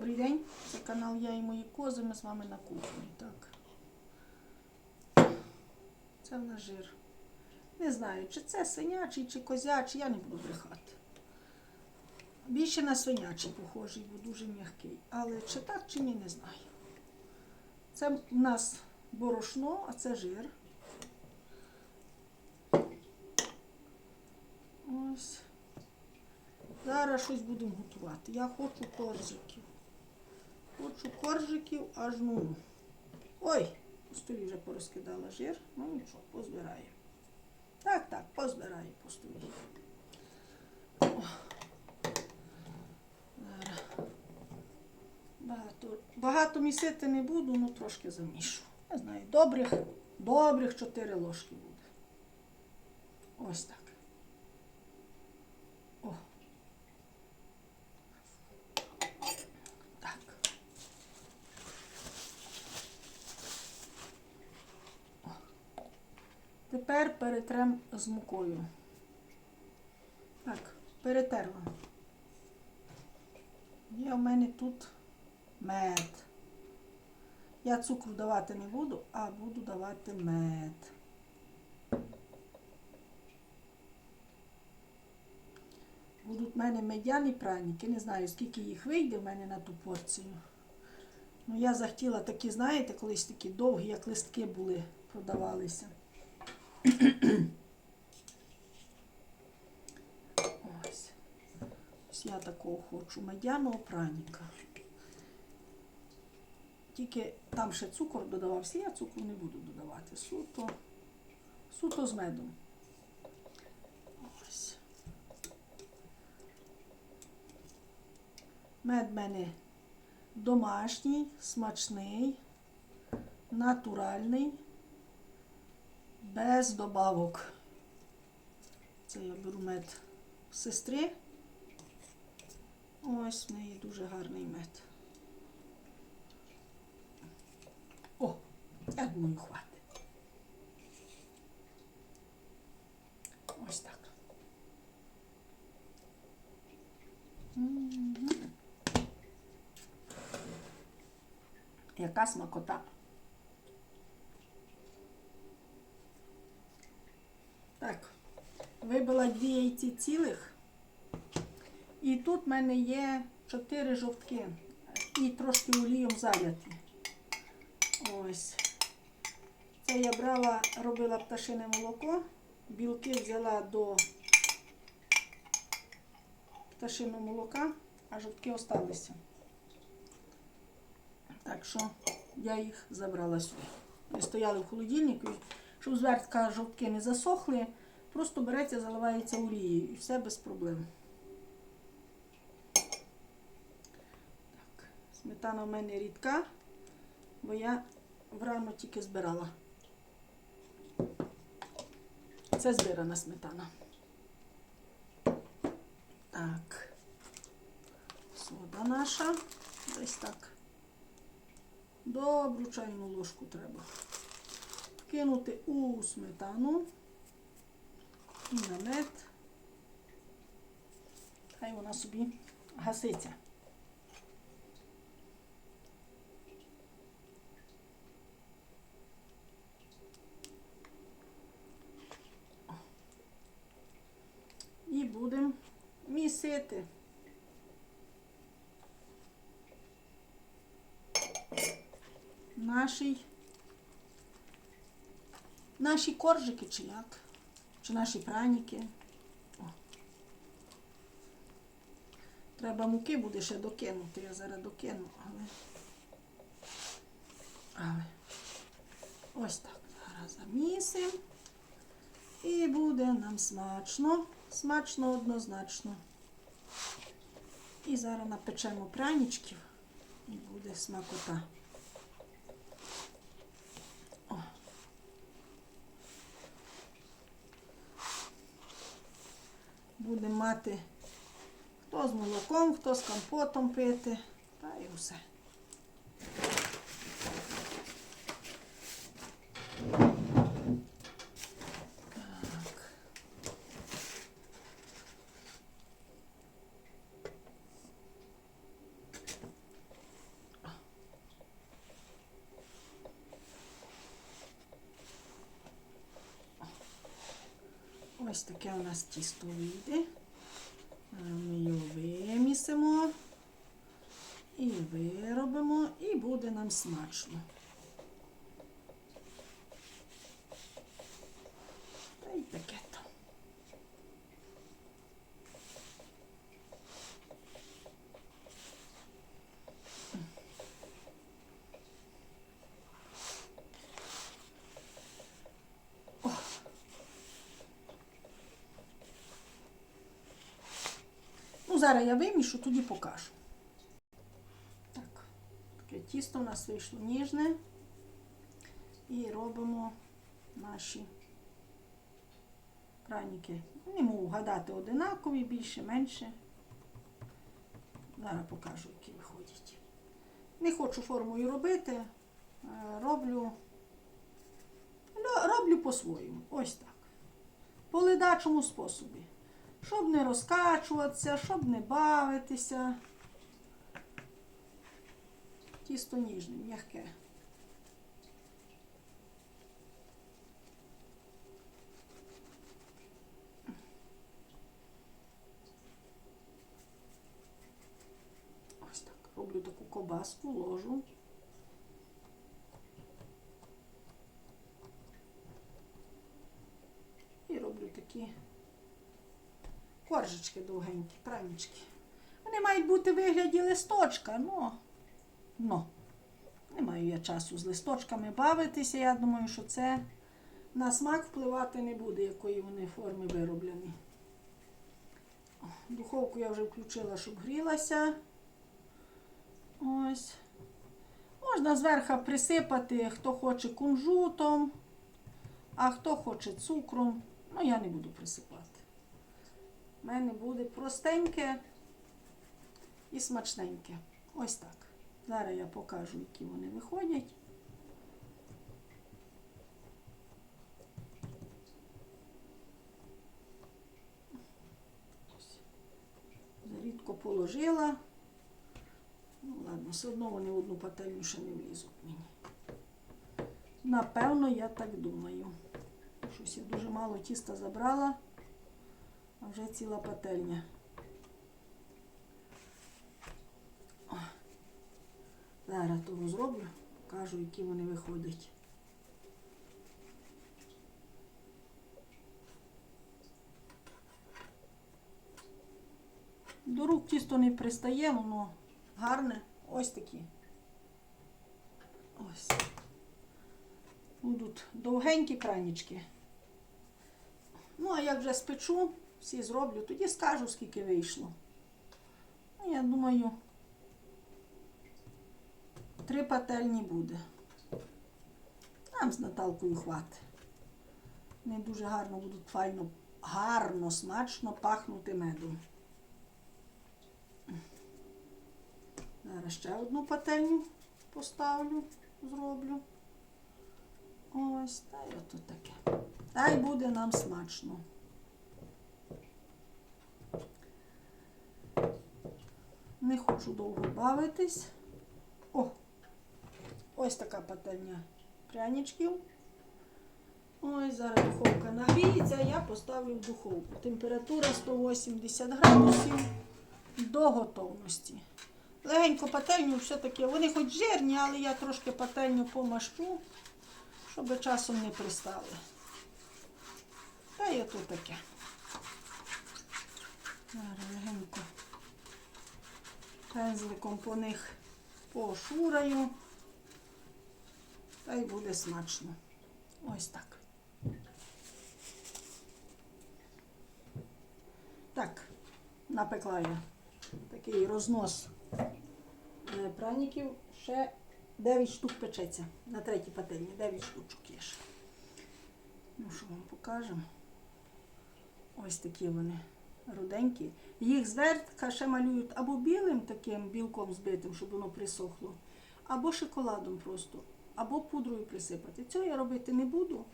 Добрий день, це канал Я і мої кози. Ми з вами на кухні. Так. Це в нас жир. Не знаю, чи це свинячий, чи козячий, я не буду брехати. Більше на свинячий похожий, бо дуже м'який. Але чи так, чи ні, не знаю. Це в нас борошно, а це жир. Ось. Зараз щось будемо готувати. Я хочу коржиків. Хочу коржиків аж ну. Ой, у столі вже порозкидала жир. Ну нічого, позбираю. Так, так, позбираю по столі. Багато, багато місити не буду, ну трошки замішу. Не знаю, добрих, добрих 4 ложки буде. Ось так. О. Так. О. Тепер перетрем з мукою. Так, перетерла. Є в мене тут мед. Я цукру давати не буду, а буду давати мед. Будуть в мене медяні праніки. Не знаю, скільки їх вийде в мене на ту порцію. Ну, я захотіла такі, знаєте, колись такі довгі, як листки були, продавалися. Ось. Ось я такого хочу. Медяного праніка. Тільки там ще цукор додавався, я цукру не буду додавати. Суто, суто з медом. Ось. Мед в мене домашній, смачний, натуральний, без добавок. Це я беру мед сестри. Ось в неї дуже гарний мед. О, я думаю, хватить. Ось так. Яка смакота. Так, вибила дві яйці цілих. І тут в мене є чотири жовтки. І трошки олієм заляті. Ось. Це я брала, робила пташине молоко. Білки взяла до пташиного молока, а жовтки осталися. Так що я їх забрала сюди. Вони стояли в холодильнику, щоб звертка жовтки не засохли, просто береться, заливається олією і все без проблем. Так, сметана в мене рідка, бо я врано тільки збирала. Це збирана сметана. Так. Сода наша. Десь так. Добру чайну ложку треба. Кинути у сметану і на мед. Хай вона собі гаситься. І будемо місити. Наші, наші коржики чи як? Чи наші праніки. О. Треба муки буде ще докинути. Я зараз докину, але. Але ось так. Зараз замісимо. І буде нам смачно. Смачно однозначно. І зараз напечемо пряничків і буде смакота. Будемо мати хто з молоком, хто з компотом пити. Та і все. Ось таке у нас тісто вийде. Ми його вимісимо і виробимо, і буде нам смачно. Та й таке то. Ну, зараз я вимішу, тоді покажу. Так, таке тісто у нас вийшло ніжне. І робимо наші краніки. Не можу вгадати одинакові, більше, менше. Зараз покажу, які виходять. Не хочу формою робити, е, роблю, роблю по-своєму. Ось так. По ледачому способі. Щоб не розкачуватися, щоб не бавитися. Тісто ніжне, м'яке. Ось так. Роблю таку кобаску, ложу. І роблю такі коржички довгенькі, пранічки. Вони мають бути в вигляді листочка, ну, ну, не маю я часу з листочками бавитися. Я думаю, що це на смак впливати не буде, якої вони форми вироблені. Духовку я вже включила, щоб грілася. Ось. Можна зверху присипати, хто хоче кунжутом, а хто хоче цукром. Ну, я не буду присипати. Мене буде простеньке і смачненьке. Ось так. Зараз я покажу, які вони виходять. Зарідко положила. Ну, ладно, все одно вони в одну пательню ще не влізуть мені. Напевно, я так думаю. Щось я дуже мало тіста забрала, вже ціла пательня. О. Зараз того зроблю, покажу, які вони виходять. До рук тісто не пристає, воно гарне. Ось такі. Ось. Будуть довгенькі кранічки. Ну, а як вже спечу, всі зроблю, тоді скажу, скільки вийшло. Ну, я думаю, три пательні буде. Нам з Наталкою хватить. Вони дуже гарно будуть файно, гарно, смачно пахнути медом. Зараз ще одну пательню поставлю, зроблю. Ось, та й ото таке. Та й буде нам смачно. Не хочу довго бавитись. О! Ось така пательня пряничків. Ось зараз духовка нагріється, я поставлю в духовку. Температура 180 градусів до готовності. Легенько пательню все-таки, вони хоч жирні, але я трошки пательню помащу, щоб часом не пристали. Та й ото таке. Зараз легенько пензликом по них пошураю. Та й буде смачно. Ось так. Так, напекла я такий рознос е, праників. Ще 9 штук печеться. На третій пательні 9 штучок є ще. Ну, що вам покажемо? Ось такі вони руденькі. Їх зверху ще малюють або білим таким білком збитим, щоб воно присохло, або шоколадом просто, або пудрою присипати. Цього я робити не буду.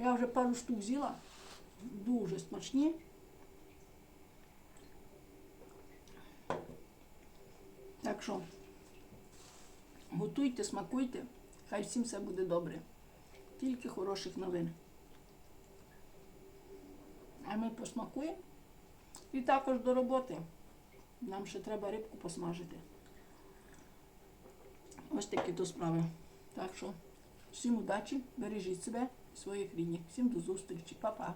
Я вже пару штук взяла. Дуже смачні. Так що, готуйте, смакуйте, хай всім все буде добре. Тільки хороших новин. А ми посмакуємо. І також до роботи. Нам ще треба рибку посмажити. Ось такі то справи. Так що всім удачі, бережіть себе і своїх рідних. Всім до зустрічі, Па-па.